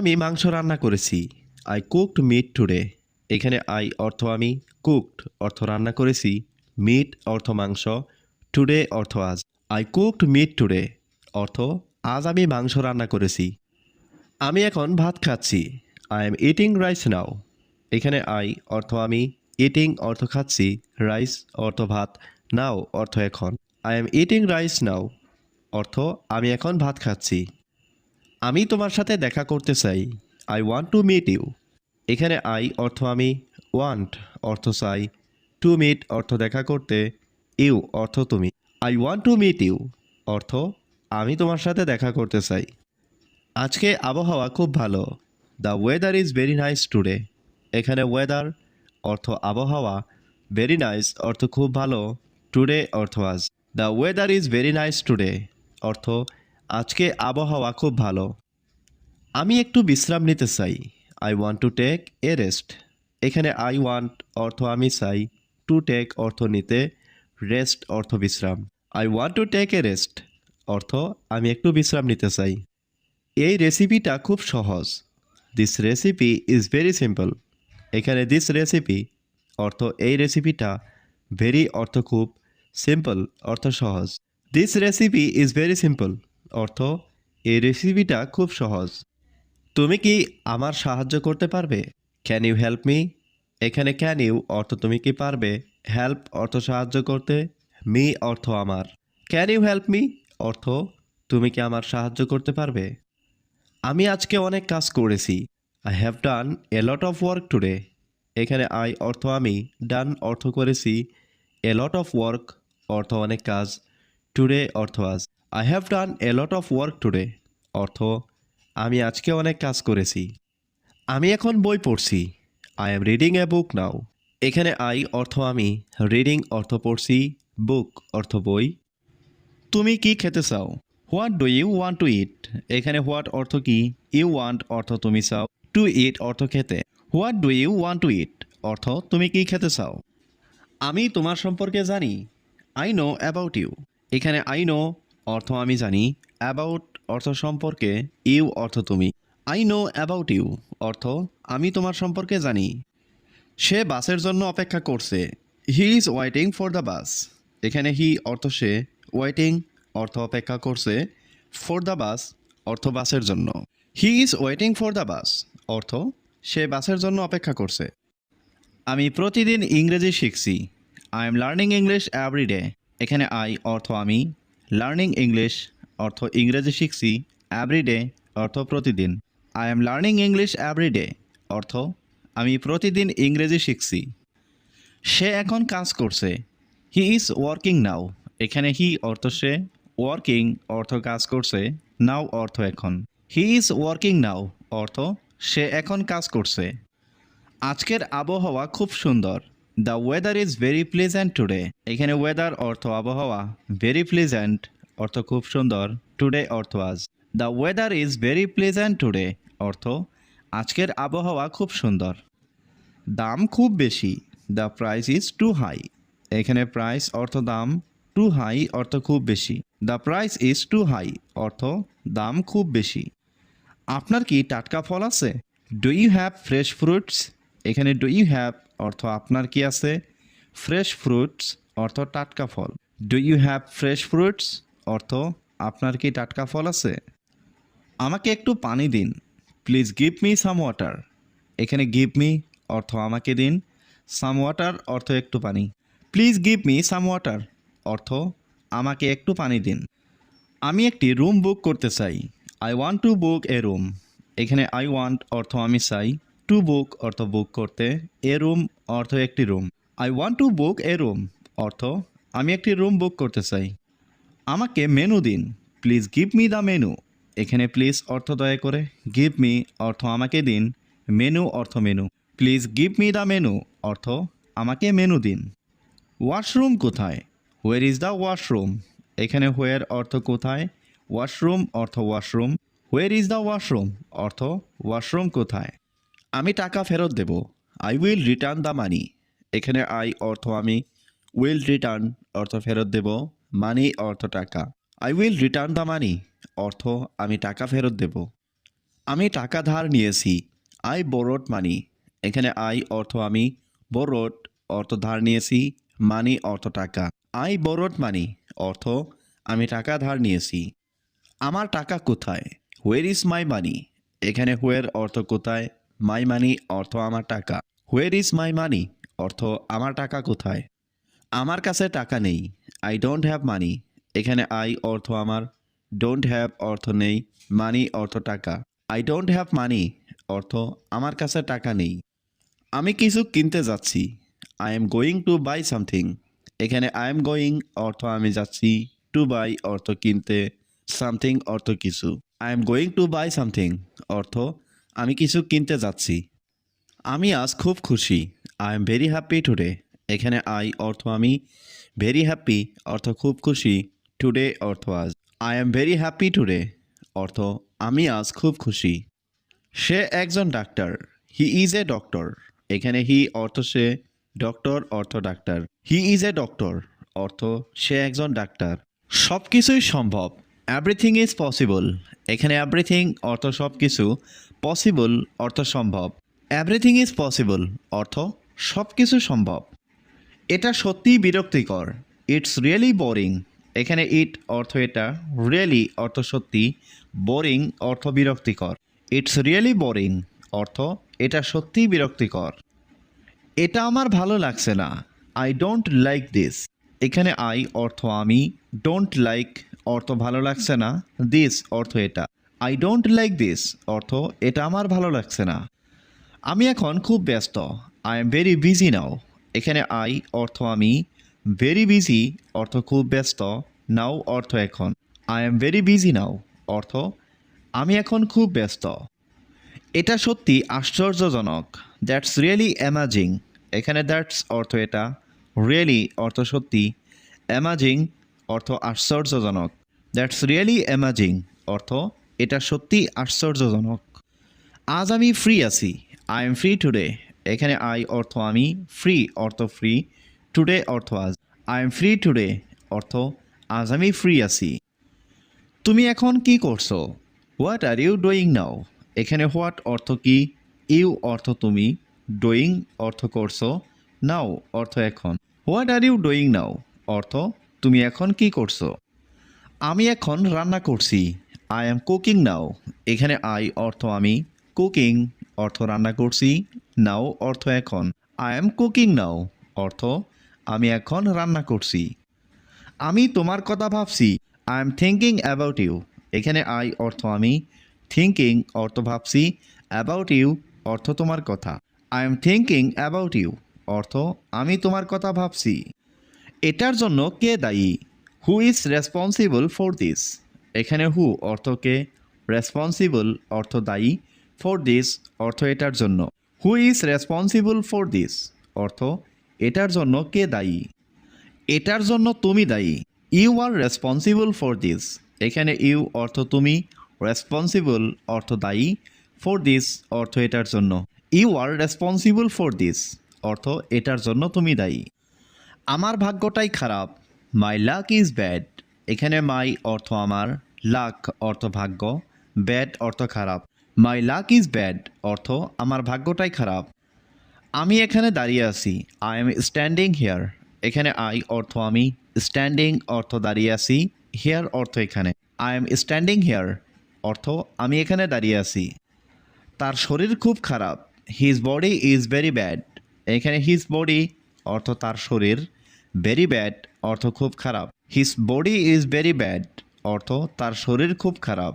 আমি মাংস রান্না করেছি। আই কুকড মিট টুডে এখানে আই অর্থ আমি কুকড অর্থ রান্না করেছি। মিট অর্থ মাংস টুডে অর্থ আজ। আই কুকড মিট টুডে অর্থ আজ আমি মাংস রান্না করেছি। আমি এখন ভাত খাচ্ছি। I am eating rice now এখানে আই অর্থ আমি ইটিং অর্থ খাচ্ছি। রাইস অর্থ ভাত নাও অর্থ এখন। I am eating rice now অর্থ আমি এখন ভাত খাচ্ছি। আমি তোমার সাথে দেখা করতে চাই। I want to meet you এখানে আই অর্থ আমি ওয়ান্ট অর্থ চাই। টু মিট অর্থ দেখা করতে ইউ অর্থ তুমি। I want to meet you অর্থ, আমি তোমার সাথে দেখা করতে চাই। আজকে আবহাওয়া খুব ভালো। The weather is very nice today এখানে ওয়েদার অর্থ আবহাওয়া। ভেরি নাইস অর্থ খুব ভালো। টুডে অর্থ আজ। The weather is very nice today অর্থ আজকে আবহাওয়া খুব ভালো। আমি একটু বিশ্রাম নিতে চাই। I want to take a rest এখানে আই ওয়ান্ট অর্থ আমি চাই। টু টেক অর্থ নিতে। রেস্ট অর্থ বিশ্রাম। I want to take a rest অর্থ আমি একটু বিশ্রাম নিতে চাই। এই রেসিপিটা খুব সহজ। This recipe is very simple এখানে দিস রেসিপি অর্থ এই রেসিপিটা ভেরি অর্থ খুব সিম্পল অর্থ সহজ। This recipe is very simple অর্থ, এই রেসিপিটা খুব সহজ। তুমি কি আমার সাহায্য করতে পারবে? ক্যান ইউ হেল্প মি এখানে ক্যান ইউ অর্থ তুমি কি পারবে? হেল্প অর্থ সাহায্য করতে মি অর্থ আমার। ক্যান ইউ হেল্প মি অর্থ, তুমি কি আমার সাহায্য করতে পারবে? আমি আজকে অনেক কাজ করেছি। I have done a lot of work today এখানে আই অর্থ আমি ডান অর্থ করেছি। এ লট অফ ওয়ার্ক অর্থ অনেক কাজ। টুডে অর্থ আজ। I have done a lot of work today অর্থ, আমি আজকে অনেক কাজ করেছি। আমি এখন বই পড়ছি। I am reading a book now এখানে আই অর্থ আমি। রিডিং অর্থ পড়ছি। বুক অর্থ বই। তুমি কি খেতে চাও? What do you want to eat এখানে হোয়াট অর্থ কি? ইউ ওয়ান্ট অর্থ তুমি চাও। টু ইট অর্থ খেতে। What do you want to eat অর্থ, তুমি কি খেতে চাও? আমি তোমার সম্পর্কে জানি। আই নো অ্যাবাউট ইউ এখানে আই নো অর্থ আমি জানি অ্যাবাউট অর্থ সম্পর্কে ইউ অর্থ তুমি। আই নো অ্যাবাউট ইউ অর্থ আমি তোমার সম্পর্কে জানি। সে বাসের জন্য অপেক্ষা করছে। He is waiting for the bus এখানে হি অর্থ সে ওয়েটিং অর্থ অপেক্ষা করছে ফর দ্য বাস অর্থ বাসের জন্য। He is waiting for the bus অর্থ সে বাসের জন্য অপেক্ষা করছে। আমি প্রতিদিন ইংরেজি শিখছি। I am learning English every day এখানে আই অর্থ আমি লার্নিং ইংলিশ অর্থ ইংরেজি শিখছি এভরি ডে অর্থ প্রতিদিন। I am learning English every day অর্থ আমি প্রতিদিন ইংরেজি শিখছি। সে এখন কাজ করছে। হি ইজ ওয়ার্কিং নাও এখানে হি অর্থ সে ওয়ার্কিং অর্থ কাজ করছে নাও অর্থ এখন। হি ইজ ওয়ার্কিং নাও অর্থ সে এখন কাজ করছে। আজকের আবহাওয়া খুব সুন্দর। The weather is very pleasant today এখানে ওয়েদার অর্থ আবহাওয়া ভেরি প্লেজেন্ট অর্থ খুব সুন্দর টুডে অর্থ আজ। The weather is very pleasant today অর্থ আজকের আবহাওয়া খুব সুন্দর। দাম খুব বেশি the price is too high এখানে প্রাইস অর্থ দাম টু হাই অর্থ খুব বেশি। The price is too high অর্থ দাম খুব বেশি। আপনার কি টাটকা ফল আছে? Do you have fresh fruits এখানে ডু ইউ হ্যাভ অর্থ আপনার কি আছে? ফ্রেশ ফ্রুটস অর্থ টাটকা ফল। Do you have fresh fruits অর্থ আপনার কি টাটকা ফল আছে? আমাকে একটু পানি দিন। Please give me some water এখানে গিভ মি অর্থ আমাকে দিন। সাম ওয়াটার অর্থ একটু পানি। Please give me some water অর্থ আমাকে একটু পানি দিন। আমি একটি রুম বুক করতে চাই। I want to book a room এখানে আই ওয়ান্ট অর্থ আমি চাই। টু বুক অর্থ বুক করতে, এ রুম অর্থ একটি room I want to book a room অর্থ, আমি একটি রুম বুক করতে চাই। আমাকে মেনু দিন। Please give me the menu এখানে প্লিজ অর্থ দয়া করে। গিভ মি অর্থ আমাকে দিন। মেনু অর্থ menu please give me the menu অর্থ আমাকে মেনু দিন। ওয়াশরুম কোথায়? হোয়ার ইজ দ্য ওয়াশরুম এখানে হোয়ার অর্থ কোথায়? ওয়াশরুম অর্থ washroom where is the washroom অর্থ ওয়াশরুম কোথায়? আমি টাকা ফেরত দেব। I will return the money এখানে আই অর্থ আমি উইল রিটার্ন অর্থ ফেরত দেব। মানি অর্থ টাকা। I will return the money অর্থ আমি টাকা ফেরত দেব। আমি টাকা ধার নিয়েছি। আই বরোড মানি এখানে আই অর্থ আমি বরোড অর্থ ধার নিয়েছি। মানি অর্থ টাকা। আই বরোড মানি অর্থ আমি টাকা ধার নিয়েছি। আমার টাকা কোথায়? হোয়ার ইজ মাই মানি এখানে হোয়ার অর্থ কোথায়? মাই মানি অর্থ আমার টাকা। হোয়ার ইজ মাই মানি অর্থ আমার টাকা কোথায়? আমার কাছে টাকা নেই। আই ডোন্ট হ্যাভ মানি এখানে আই অর্থ আমার। ডোন্ট হ্যাভ অর্থ নেই। মানি অর্থ টাকা। আই ডোন্ট হ্যাভ মানি অর্থ আমার কাছে টাকা নেই। আমি কিছু কিনতে যাচ্ছি। I am going to buy something এখানে আই এম গোয়িং অর্থ আমি যাচ্ছি। টু বাই অর্থ কিনতে। সামথিং অর্থ কিছু। I am going to buy something অর্থ আমি কিছু কিনতে যাচ্ছি। আমি আজ খুব খুশি। I am very happy today এখানে আই অর্থ আমি ভেরি হ্যাপি অর্থ খুব খুশি। টুডে অর্থ আজ। I am very happy today অর্থ আমি আজ খুব খুশি। সে একজন ডাক্তার। হি ইজ এ ডক্টর এখানে হি অর্থ সে ডক্টর অর্থ ডাক্তার। হি ইজ এ ডক্টর অর্থ সে একজন ডাক্তার। সব কিছুই সম্ভব। এভরিথিং ইজ পসিবল এখানে এভরিথিং অর্থ সব কিছু পসিবল অর্থ সম্ভব। এভরিথিং ইজ পসিবল অর্থ সব কিছু সম্ভব। এটা সত্যিই বিরক্তিকর। ইটস রিয়েলি বোরিং এখানে ইট অর্থ এটা রিয়েলি অর্থ সত্যি বোরিং অর্থ বিরক্তিকর। ইটস রিয়েলি বোরিং অর্থ এটা সত্যিই বিরক্তিকর। এটা আমার ভালো লাগছে না। আই ডোন্ট লাইক দিস এখানে আই অর্থ আমি ডোন্ট লাইক অর্থ ভালো লাগছে না। দিস অর্থ এটা। আই ডোন্ট লাইক দিস অর্থ, এটা আমার ভালো লাগছে না। আমি এখন খুব ব্যস্ত। I am very busy now এখানে আই অর্থ আমি। ভেরি বিজি অর্থ খুব ব্যস্ত। নাও অর্থ এখন। I am very busy now অর্থ, আমি এখন খুব ব্যস্ত। এটা সত্যি আশ্চর্যজনক। দ্যাটস রিয়েলি অ্যামাজিং এখানে দ্যাটস অর্থ এটা। রিয়েলি অর্থ সত্যি অ্যামাজিং অর্থ আশ্চর্যজনক। দ্যাটস রিয়েলি অ্যামাজিং অর্থ এটা সত্যি আশ্চর্যজনক। আজ আমি ফ্রি আছি। আই এম ফ্রি টুডে এখানে আই অর্থ আমি ফ্রি অর্থ ফ্রি টুডে অর্থ আজ। আই এম ফ্রি টুডে অর্থ আজ আমি ফ্রি আছি। তুমি এখন কি করছ? What are you doing now এখানে হোয়াট অর্থ কি? ইউ অর্থ তুমি। ডুইং অর্থ করছ। নাও অর্থ এখন। What are you doing now অর্থ তুমি এখন কি করছ? আমি এখন রান্না করছি। আই এম কুকিং নাও এখানে আই অর্থ আমি কুকিং অর্থ রান্না করছি নাও অর্থ এখন। আই এম কুকিং নাও অর্থ আমি এখন রান্না করছি। আমি তোমার কথা ভাবছি I am thinking about you এখানে আই অর্থ আমি থিঙ্কিং অর্থ ভাবছি অ্যাবাউট ইউ অর্থ তোমার কথা। I am thinking about you অর্থ আমি তোমার কথা ভাবছি। এটার জন্য কে দায়ী? Who is responsible for this এখানে হু অর্থকে রেসপন্সিবল অর্থ দায়ী ফর দিস অর্থ এটার জন্য। Who is responsible for this অর্থ এটার জন্য কে দায়ী? এটার জন্য তুমি দায়ী। You are responsible for this এখানে ইউ অর্থ তুমি রেসপন্সিবল অর্থ দায়ী ফর দিস অর্থ এটার জন্য। You are responsible for this অর্থ এটার জন্য তুমি দায়ী। আমার ভাগ্যটাই খারাপ। মাই লাক ইজ ব্যাড এখানে মাই অর্থ আমার লাক অর্থ ভাগ্য ব্যাড অর্থ খারাপ। মাই লাক ইজ ব্যাড অর্থ আমার ভাগ্যটাই খারাপ। আমি এখানে দাঁড়িয়ে আছি আই এম স্ট্যান্ডিং হেয়ার এখানে আই অর্থ আমি স্ট্যান্ডিং অর্থ দাঁড়িয়ে আছি হেয়ার অর্থ এখানে। আই এম স্ট্যান্ডিং হেয়ার অর্থ আমি এখানে দাঁড়িয়ে আছি। তার শরীর খুব খারাপ his body is very bad এখানে হিজ বডি অর্থ তার শরীর ভেরি ব্যাড অর্থ খুব খারাপ। His body is very bad অর্থ তার শরীর খুব খারাপ।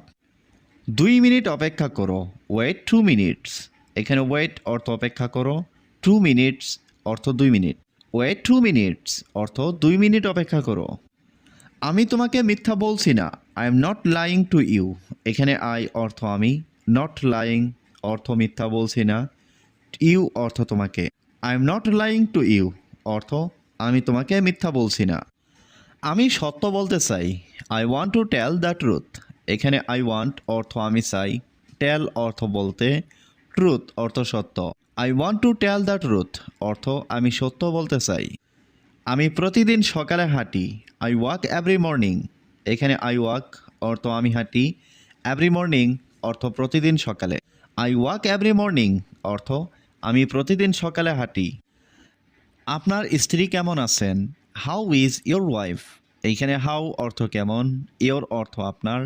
দুই মিনিট অপেক্ষা করো ওয়েট টু মিনিটস এখানে ওয়েট অর্থ অপেক্ষা করো টু মিনিটস অর্থ দুই মিনিট। ওয়েট টু মিনিটস অর্থ দুই মিনিট অপেক্ষা করো। আমি তোমাকে মিথ্যা বলছি না I am not lying to you এখানে আই অর্থ আমি নট লাইং অর্থ মিথ্যা বলছি না ইউ অর্থ তোমাকে। I am not lying to you অর্থ আমি তোমাকে মিথ্যা বলছি না। আমি সত্য বলতে চাই। I want to tell the truth এখানে আই ওয়ান্ট অর্থ আমি চাই। টেল অর্থ বলতে ট্রুথ অর্থ সত্য। I want to tell the truth অর্থ আমি সত্য বলতে চাই। আমি প্রতিদিন সকালে হাঁটি। আই ওয়াক এভরি মর্নিং এখানে আই ওয়াক অর্থ আমি হাঁটি। এভরি মর্নিং অর্থ প্রতিদিন সকালে। আই ওয়াক এভরি মর্নিং অর্থ আমি প্রতিদিন সকালে হাঁটি। আপনার স্ত্রী কেমন আছেন? হাউ ইজ ইয়োর ওয়াইফ এইখানে হাউ অর্থ কেমন? ইয়োর অর্থ আপনার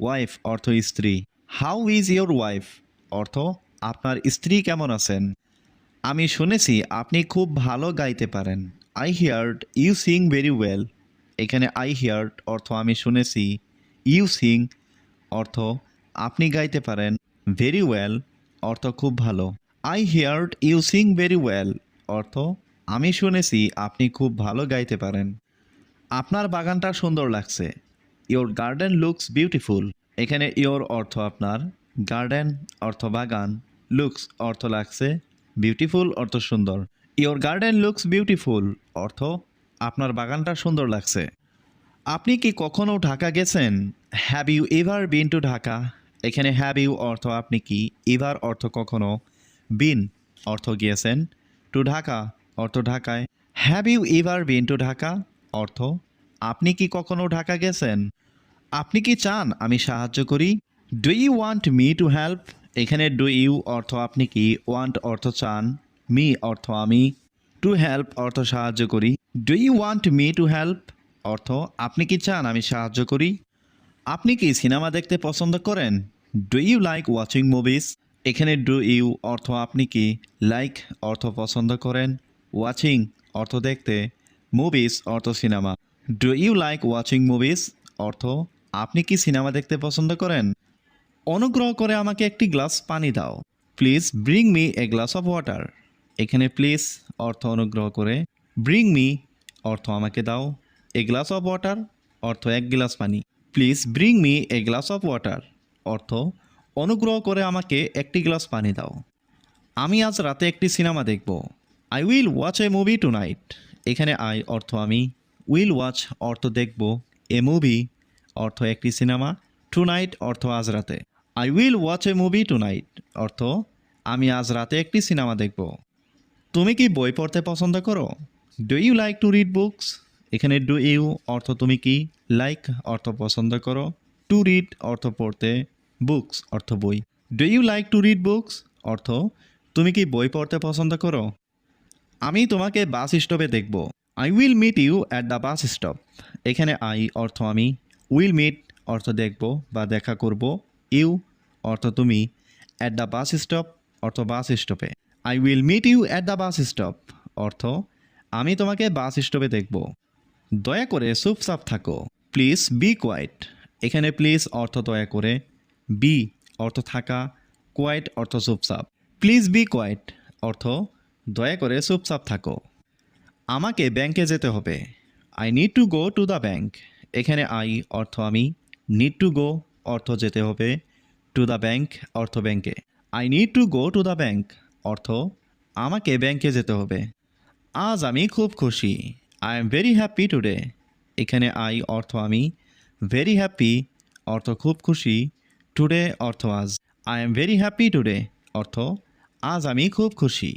ওয়াইফ অর্থ স্ত্রী। হাউ ইজ ইয়োর ওয়াইফ অর্থ আপনার স্ত্রী কেমন আছেন? আমি শুনেছি আপনি খুব ভালো গাইতে পারেন। I heard you sing very well এখানে আই হিয়ার্ড অর্থ আমি শুনেছি। ইউ সিং অর্থ আপনি গাইতে পারেন ভেরি ওয়েল অর্থ খুব ভালো। I heard you sing very well অর্থ আমি শুনেছি আপনি খুব ভালো গাইতে পারেন। আপনার বাগানটা সুন্দর লাগছে। ইওর গার্ডেন লুকস বিউটিফুল এখানে ইওর অর্থ আপনার গার্ডেন অর্থ বাগান লুকস অর্থ লাগছে বিউটিফুল অর্থ সুন্দর। ইওর গার্ডেন লুকস বিউটিফুল অর্থ আপনার বাগানটা সুন্দর লাগছে। আপনি কি কখনো ঢাকা গেছেন? Have you ever been to Dhaka এখানে হ্যাভ ইউ অর্থ আপনি কি? এভার অর্থ কখনো? বিন অর্থ গিয়েছেন? টু ঢাকা অর্থ ঢাকায়। Have you ever been to Dhaka অর্থ, আপনি কি কখনো ঢাকা গেছেন? আপনি কি চান আমি সাহায্য করি? Do you want me to help এখানে ডু ইউ অর্থ আপনি কি? ওয়ান্ট অর্থ চান মি অর্থ আমি। টু হেল্প অর্থ সাহায্য করি। Do you want me to help অর্থ, আপনি কি চান আমি সাহায্য করি? আপনি কি সিনেমা দেখতে পছন্দ করেন? Do you like watching movies এখানে ডু ইউ অর্থ আপনি কি? লাইক অর্থ পছন্দ করেন। ওয়াচিং অর্থ দেখতে মুভিজ অর্থ cinema do you like watching movies অর্থ, আপনি কি সিনেমা দেখতে পছন্দ করেন? অনুগ্রহ করে আমাকে একটি গ্লাস পানি দাও। Please bring me a glass of water এখানে প্লিজ অর্থ অনুগ্রহ করে ব্রিং মি অর্থ আমাকে দাও। এ গ্লাস অফ ওয়াটার অর্থ এক গ্লাস পানি। Please bring me a glass of water অর্থ অনুগ্রহ করে আমাকে একটি গ্লাস পানি দাও। আমি আজ রাতে একটি সিনেমা দেখব। I will watch a movie tonight এখানে আই অর্থ আমি। উইল ওয়াচ অর্থ দেখব। এ মুভি অর্থ একটি সিনেমা টু নাইট অর্থ আজ রাতে। I will watch a movie tonight অর্থ আমি আজ রাতে একটি সিনেমা দেখব। তুমি কি বই পড়তে পছন্দ করো? Do you like to read books এখানে ডু ইউ অর্থ তুমি কি? লাইক অর্থ পছন্দ করো। টু রিড অর্থ পড়তে। বুকস অর্থ বই। Do you like to read books অর্থ তুমি কি বই পড়তে পছন্দ করো? আমি তোমাকে বাস স্টপে দেখব। I will meet you at the bus stop এখানে আই অর্থ আমি উইল মিট অর্থ দেখব বা দেখা করব ইউ অর্থ তুমি অ্যাট দ্য বাস স্টপ অর্থ bus স্টপে I will meet you at the bus stop অর্থ আমি তোমাকে বাস স্টপে দেখব। দয়া করে চুপচাপ থাকো। প্লিজ বি কোয়াইট এখানে প্লিজ অর্থ দয়া করে বি অর্থ থাকা কোয়াইট অর্থ চুপচাপ। প্লিজ বি কোয়াইট অর্থ দয়া করে চুপচাপ থাকো। আমাকে ব্যাংকে যেতে হবে। I need to go to the bank এখানে আই অর্থ আমি। নিড টু গো অর্থ যেতে হবে। টু দ্য ব্যাংক অর্থ ব্যাংকে। I need to go to the bank অর্থ আমাকে ব্যাংকে যেতে হবে। আজ আমি খুব খুশি। I am very happy today এখানে আই অর্থ আমি। ভেরি হ্যাপি অর্থ খুব খুশি। টুডে অর্থ আজ। I am very happy today অর্থ আজ আমি খুব খুশি।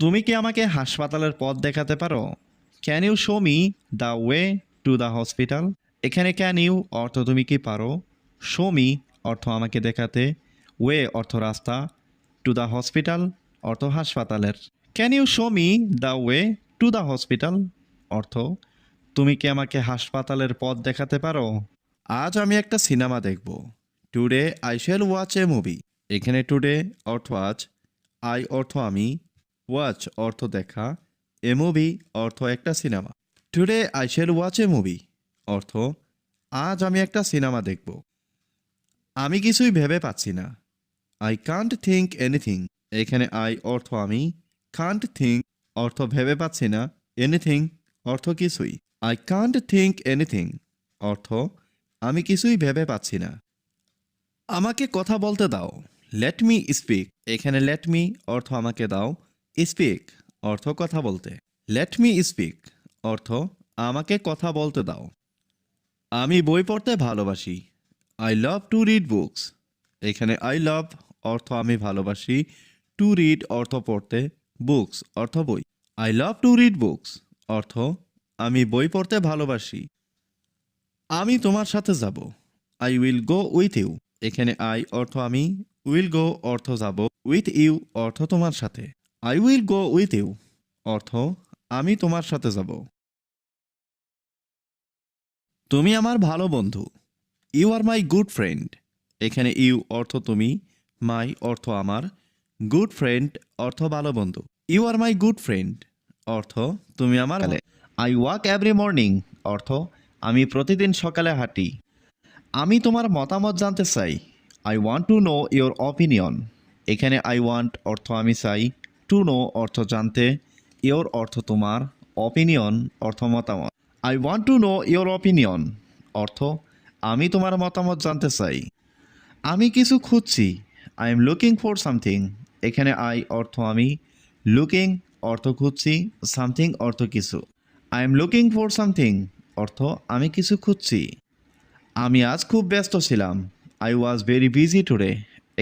তুমি কি আমাকে হাসপাতালের পথ দেখাতে পারো? Can you show me the way to the hospital এখানে ক্যান ইউ অর্থ তুমি কি পারো? শো মি অর্থ আমাকে দেখাতে। ওয়ে অর্থ রাস্তা। টু দ্য হসপিটাল অর্থ হাসপাতালের। Can you show me the way to the hospital অর্থ, তুমি কি আমাকে হাসপাতালের পথ দেখাতে পারো? আজ আমি একটা সিনেমা দেখব। Today I shall watch a movie এখানে টুডে অর্থ আজ। আই অর্থ আমি। ওয়াচ অর্থ দেখা এ মুভি অর্থ একটা cinema today I shall watch a movie অর্থ, আজ আমি একটা সিনেমা দেখব। আমি কিছুই ভেবে পাচ্ছি না। আই কান্ট থিঙ্ক এনিথিং এখানে আই অর্থ আমি কান্ট থিঙ্ক অর্থ ভেবে পাচ্ছি না এনিথিং অর্থ কিছুই। আই কান্ট থিঙ্ক এনিথিং অর্থ, আমি কিছুই ভেবে পাচ্ছি না। আমাকে কথা বলতে দাও। লেট মি স্পিক এখানে লেট মি অর্থ আমাকে দাও। স্পিক অর্থ কথা বলতে। লেট মি স্পিক অর্থ আমাকে কথা বলতে দাও। আমি বই পড়তে ভালোবাসি। I love to read books এখানে আই লাভ অর্থ আমি ভালোবাসি। টু রিড অর্থ পড়তে বুকস অর্থ বই। I love to read books অর্থ আমি বই পড়তে ভালোবাসি। আমি তোমার সাথে যাব। I will go with you এখানে আই অর্থ আমি উইল গো অর্থ যাব। উইথ ইউ অর্থ তোমার সাথে। I will go with you অর্থ আমি তোমার সাথে যাব। তুমি আমার ভালো বন্ধু। You are my good friend এখানে ইউ অর্থ তুমি মাই অর্থ আমার। গুড ফ্রেন্ড অর্থ ভালো বন্ধু। You are my good friend অর্থ তুমি আমার আই ওয়াক এভরি মর্নিং অর্থ আমি প্রতিদিন সকালে হাঁটি। আমি তোমার মতামত জানতে চাই। I want to know your opinion এখানে আই ওয়ান্ট অর্থ আমি চাই। টু নো অর্থ জানতে ইয়োর অর্থ তোমার অপিনিয়ন অর্থ মতামত। I want to know your opinion অর্থ, আমি তোমার মতামত জানতে চাই। আমি কিছু খুঁজছি। I am looking for something এখানে আই অর্থ আমি। লুকিং অর্থ খুঁজছি সামথিং অর্থ কিছু। I am looking for something অর্থ, আমি কিছু খুঁজছি। আমি আজ খুব ব্যস্ত ছিলাম। I was very busy today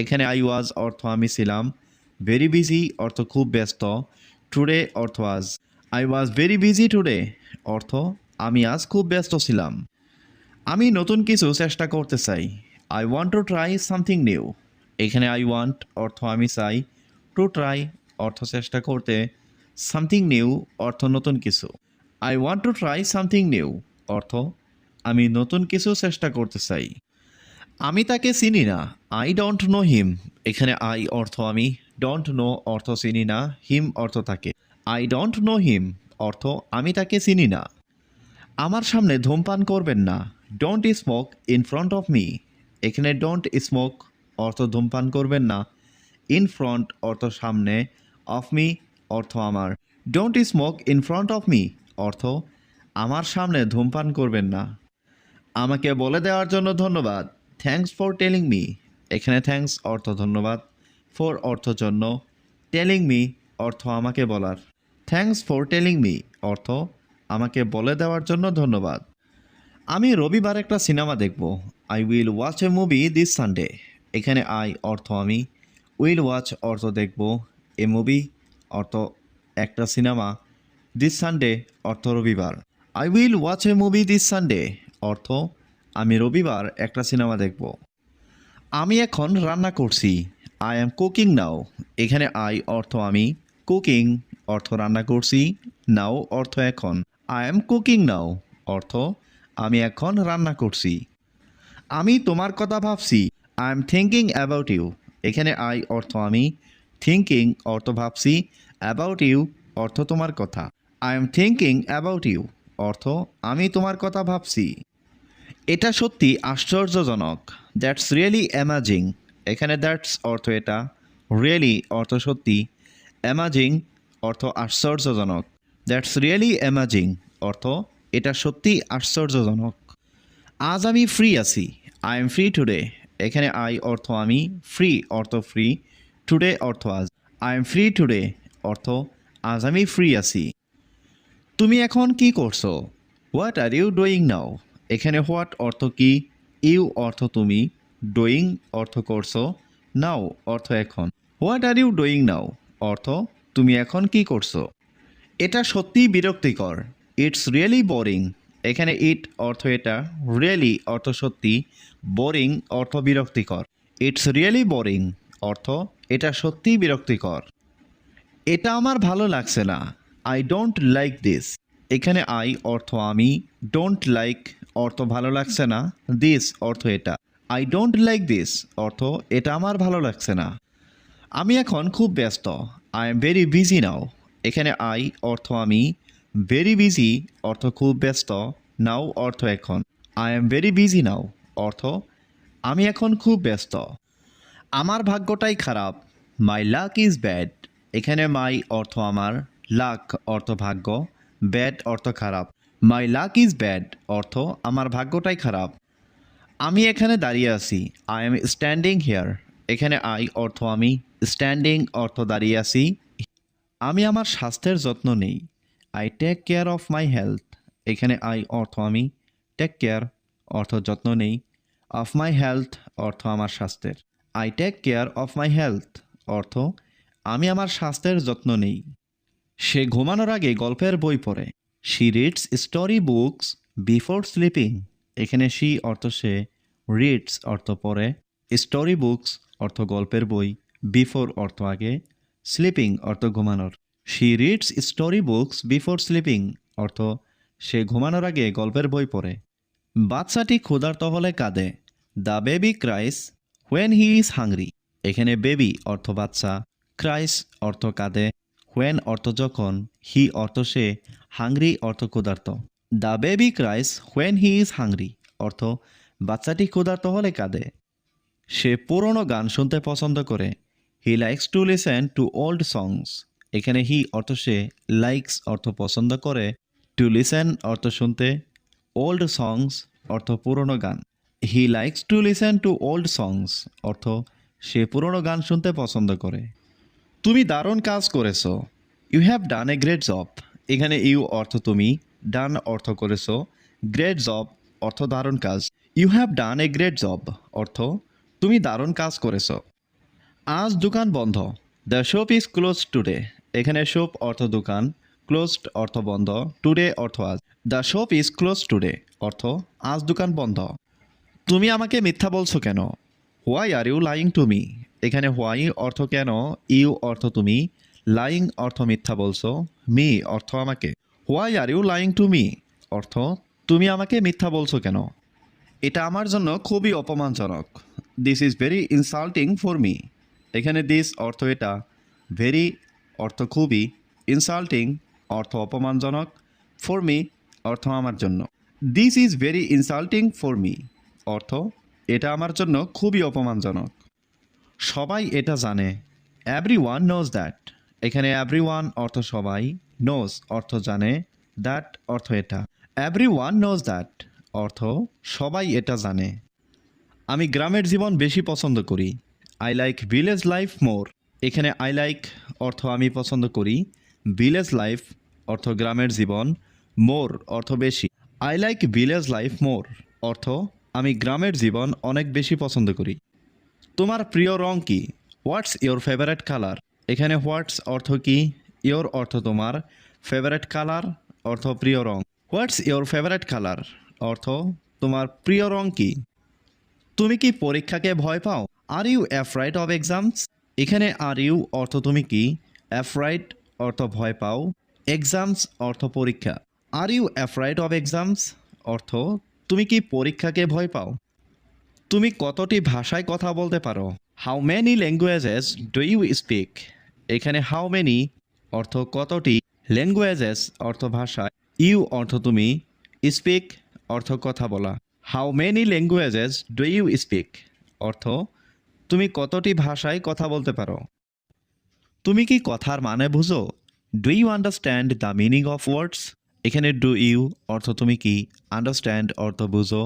এখানে আই ওয়াজ অর্থ আমি ছিলাম। ভেরি বিজি অর্থ খুব ব্যস্ত। টুডে অর্থ আজ I was very busy today অর্থ আমি আজ খুব ব্যস্ত ছিলাম। আমি নতুন কিছু চেষ্টা করতে চাই। I want to try something new এখানে আই ওয়ান্ট অর্থ আমি চাই। টু ট্রাই অর্থ চেষ্টা করতে। সামথিং নিউ অর্থ নতুন কিছু। I want to try something new অর্থ আমি নতুন কিছু চেষ্টা করতে চাই। আমি তাকে চিনি না। আই ডোন্ট নো হিম এখানে আই অর্থ আমি। ডোন্ট নো অর্থ চিনি না হিম অর্থ থাকে আই ডোন্ট নো হিম অর্থ আমি তাকে চিনি না। আমার সামনে ধূমপান করবেন না। Don't smoke in front of me এখানে ডোন্ট স্মোক অর্থ ধূমপান করবেন না। ইন ফ্রন্ট অর্থ সামনে অফ মি অর্থ আমার। Don't smoke in front of me অর্থ আমার সামনে ধূমপান করবেন না। আমাকে বলে দেওয়ার জন্য ধন্যবাদ। থ্যাঙ্কস ফর টেলিং মি এখানে থ্যাঙ্কস অর্থ ধন্যবাদ। ফর অর্থ জন্য। টেলিং মি অর্থ আমাকে বলার। থ্যাঙ্কস ফর টেলিং মি অর্থ আমাকে বলে দেওয়ার জন্য ধন্যবাদ। আমি রবিবার একটা সিনেমা দেখব। I will watch a movie this Sunday এখানে আই অর্থ আমি। উইল ওয়াচ অর্থ দেখব। এ মুভি অর্থ একটা সিনেমা। দিস সানডে অর্থ রবিবার। I will watch a movie this Sunday অর্থ আমি রবিবার একটা সিনেমা দেখব। আমি এখন রান্না করছি। আই অ্যাম কুকিং নাও এখানে আই অর্থ আমি কুকিং অর্থ রান্না করছি নাও অর্থ এখন। আই অ্যাম কুকিং নাও অর্থ আমি এখন রান্না করছি। আমি তোমার কথা ভাবছি। I am thinking about you এখানে আই অর্থ আমি থিঙ্কিং অর্থ ভাবছি অ্যাবাউট ইউ অর্থ তোমার কথা। I am thinking about you অর্থ আমি তোমার কথা ভাবছি। এটা সত্যি আশ্চর্যজনক। দ্যাটস রিয়েলি অ্যামাজিং এখানে দ্যাটস অর্থ এটা। রিয়েলি অর্থ সত্যি। অ্যামাজিং অর্থ আশ্চর্যজনক। দ্যাটস রিয়েলি অ্যামাজিং অর্থ এটা সত্যি আশ্চর্যজনক। আজ আমি ফ্রি আছি। আই এম ফ্রি টুডে এখানে আই অর্থ আমি ফ্রি অর্থ ফ্রি টুডে অর্থ আজ। আই এম ফ্রি টুডে অর্থ আজ আমি ফ্রি আছি। তুমি এখন কি করছ? What are you doing now এখানে হোয়াট অর্থ কি? ইউ অর্থ তুমি। ডুইং অর্থ করছ নাও অর্থ এখন। What are you doing now অর্থ, তুমি এখন কি করছ? এটা সত্যিই বিরক্তিকর। ইটস রিয়েলি বোরিং এখানে ইট অর্থ এটা রিয়েলি অর্থ সত্যি বোরিং অর্থ বিরক্তিকর। ইটস রিয়েলি বোরিং অর্থ, এটা সত্যিই বিরক্তিকর। এটা আমার ভালো লাগছে না। আই ডোন্ট লাইক দিস এখানে আই অর্থ আমি ডোন্ট লাইক অর্থ ভালো লাগছে না। দিস অর্থ এটা। আই ডোন্ট লাইক দিস অর্থ, এটা আমার ভালো লাগছে না। আমি এখন খুব ব্যস্ত। I am very busy now এখানে আই অর্থ আমি। ভেরি বিজি অর্থ খুব ব্যস্ত। নাও অর্থ এখন। I am very busy now অর্থ, আমি এখন খুব ব্যস্ত। আমার ভাগ্যটাই খারাপ। মাই লাক ইজ ব্যাড এখানে মাই অর্থ আমার। লাক অর্থ ভাগ্য। ব্যাড অর্থ খারাপ। মাই লাক ইজ ব্যাড অর্থ, আমার ভাগ্যটাই খারাপ। আমি এখানে দাঁড়িয়ে আছি। আই এম স্ট্যান্ডিং হেয়ার এখানে আই অর্থ আমি স্ট্যান্ডিং অর্থ দাঁড়িয়ে আছি। আমি আমার স্বাস্থ্যের যত্ন নেই। I take care of my health এখানে আই অর্থ আমি টেক কেয়ার অর্থ যত্ন নেই। অফ মাই হেলথ অর্থ আমার স্বাস্থ্যের। I take care of my health অর্থ আমি আমার স্বাস্থ্যের যত্ন নেই। সে ঘুমানোর আগে গল্পের বই পড়ে। She reads story books before sleeping এখানে সি অর্থ সে, রিডস অর্থ পড়ে স্টোরি বুকস অর্থ গল্পের বই, বিফোর অর্থ আগে, স্লিপিং অর্থ ঘুমানোর। She reads story books before sleeping অর্থ সে ঘুমানোর আগে গল্পের বই পড়ে। বাচ্চাটি ক্ষুধার্ত হলে কাঁদে। The baby cries when he is hungry. এখানে বেবি অর্থ বাচ্চা ক্রাইস অর্থ কাঁদে, হোয়েন অর্থ যখন, হি অর্থ সে, হাংরি অর্থ ক্ষুধার্ত। The baby cries when he is hungry, অর্থ, বাচ্চাটি ক্ষুধার্ত হলে কাঁদে। সে পুরনো গান শুনতে পছন্দ করে। He likes to listen to old songs. এখানে হি, অর্থ সে, লাইকস, অর্থ পছন্দ করে। টু লিসেন, অর্থ শুনতে। ওল্ড সংস, অর্থ পুরনো গান। He likes to listen to old songs, অর্থ, সে পুরনো গান শুনতে পছন্দ করে। তুমি দারুণ কাজ করেছ। You have done a great job. এখানে ইউ, অর্থ তুমি। ডান অর্থ করেছ গ্রেট জব অর্থ দারুণ কাজ। You have done a great job অর্থ তুমি দারুণ কাজ করেছ। আজ দোকান বন্ধ। The shop is close today এখানে শপ অর্থ দোকান ক্লোজড অর্থ বন্ধ। টুডে অর্থ আজ। The shop is close today অর্থ আজ দোকান বন্ধ। তুমি আমাকে মিথ্যা বলছো কেন? Why are you lying to me এখানে হোয়াই অর্থ কেন? ইউ অর্থ তুমি। লাইং অর্থ মিথ্যা বলছো। মি অর্থ আমাকে। Why are you lying to me অর্থ, তুমি আমাকে মিথ্যা বলছো কেন? এটা আমার জন্য খুবই অপমানজনক। This is very insulting for me এখানে দিস অর্থ এটা। ভেরি অর্থ খুবই ইনসাল্টিং অর্থ অপমানজনক। ফর মি অর্থ আমার জন্য। This is very insulting for me অর্থ, এটা আমার জন্য খুবই অপমানজনক। সবাই এটা জানে। এভরি ওয়ান নোজ দ্যাট এখানে এভরি ওয়ান অর্থ সবাই। নোজ অর্থ জানে দ্যাট অর্থ এটা। এভরি ওয়ান নোজ দ্যাট অর্থ সবাই এটা জানে। আমি গ্রামের জীবন বেশি পছন্দ করি। I like village life more এখানে আই লাইক অর্থ আমি পছন্দ করি। ভিলেজ লাইফ অর্থ গ্রামের জীবন মোর অর্থ বেশি। I like village life more অর্থ আমি গ্রামের জীবন অনেক বেশি পছন্দ করি। তোমার প্রিয় রং কি? হোয়াটস ইয়োর ফেভারেট কালার এখানে হোয়াটস অর্থ কি? ইয়োর অর্থ তোমার ফেভারেট কালার অর্থ প্রিয় রং হোয়াটস ইয়োর ফেভারেট কালার অর্থ তোমার প্রিয় রং কি? তুমি কি পরীক্ষাকে ভয় পাও? Are you afraid of exams এখানে আর ইউ অর্থ তুমি কি? অ্যাফ্রাইড অর্থ ভয় পাও। এক্সামস অর্থ পরীক্ষা। Are you afraid of exams অর্থ, তুমি কি পরীক্ষাকে ভয় পাও? তুমি কতটি ভাষায় কথা বলতে পারো? How many languages do you speak এখানে হাউ মেনি অর্থ কতটি? ল্যাঙ্গুয়েজেস অর্থ ভাষা। ইউ, অর্থ তুমি। স্পিক অর্থ কথা বলা। How many languages do you speak অর্থ, তুমি কতটি ভাষায় কথা বলতে পারো? তুমি কি কথার মানে বুঝো? Do you understand the meaning of words এখানে ডু ইউ অর্থ তুমি কি? আন্ডারস্ট্যান্ড অর্থ বুঝো।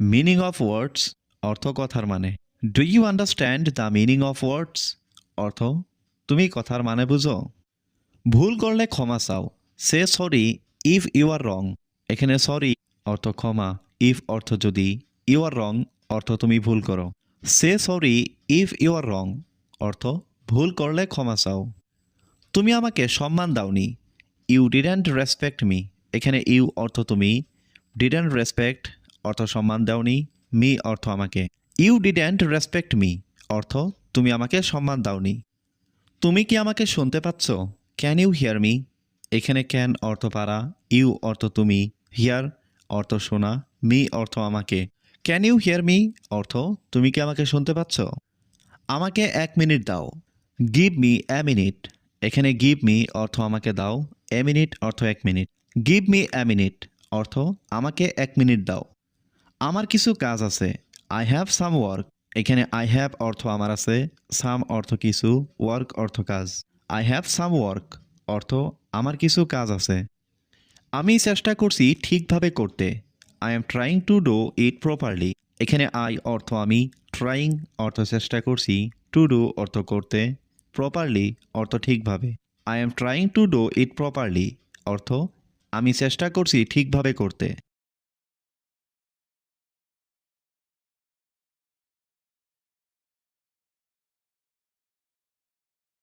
মিনিং অফ ওয়ার্ডস অর্থ কথার মানে। Do you understand the meaning of words অর্থ, তুমি কথার মানে বুঝো। ভুল করলে ক্ষমা চাও। Say sorry if you are wrong এখানে সরি অর্থ ক্ষমা ইফ অর্থ যদি ইউ আর রং অর্থ তুমি ভুল করো। Say sorry if you are wrong অর্থ ভুল করলে ক্ষমা চাও। তুমি আমাকে সম্মান দাওনি। ইউ ডিডেন্ট রেসপেক্ট মি এখানে ইউ অর্থ তুমি। ডিডেন্ট রেসপেক্ট অর্থ সম্মান দাওনি। মি অর্থ আমাকে। ইউ ডিডেন্ট রেসপেক্ট মি অর্থ তুমি আমাকে সম্মান দাওনি। তুমি কি আমাকে শুনতে পাচ্ছ? ক্যান ইউ হিয়ার মি এখানে ক্যান অর্থ পারা ইউ অর্থ তুমি হিয়ার অর্থ শোনা মি অর্থ আমাকে। ক্যান ইউ হিয়ার মি অর্থ, তুমি কি আমাকে শুনতে পাচ্ছ? আমাকে এক মিনিট দাও। গিভ মি এ মিনিট এখানে গিভ মি অর্থ আমাকে দাও এ মিনিট অর্থ এক minute give me a minute অর্থ, আমাকে এক মিনিট দাও। আমার কিছু কাজ আছে। আই হ্যাভ সাম ওয়ার্ক এখানে আই হ্যাভ অর্থ আমার আছে। সাম অর্থ কিছু ওয়ার্ক অর্থ কাজ। আই হ্যাভ সাম ওয়ার্ক অর্থ, আমার কিছু কাজ আছে। আমি চেষ্টা করছি ঠিকভাবে করতে। I am trying to do it properly এখানে আই অর্থ আমি ট্রাইং অর্থ চেষ্টা করছি টু ডু অর্থ করতে প্রপারলি অর্থ ঠিকভাবে। I am trying to do it properly অর্থ আমি চেষ্টা করছি ঠিকভাবে করতে।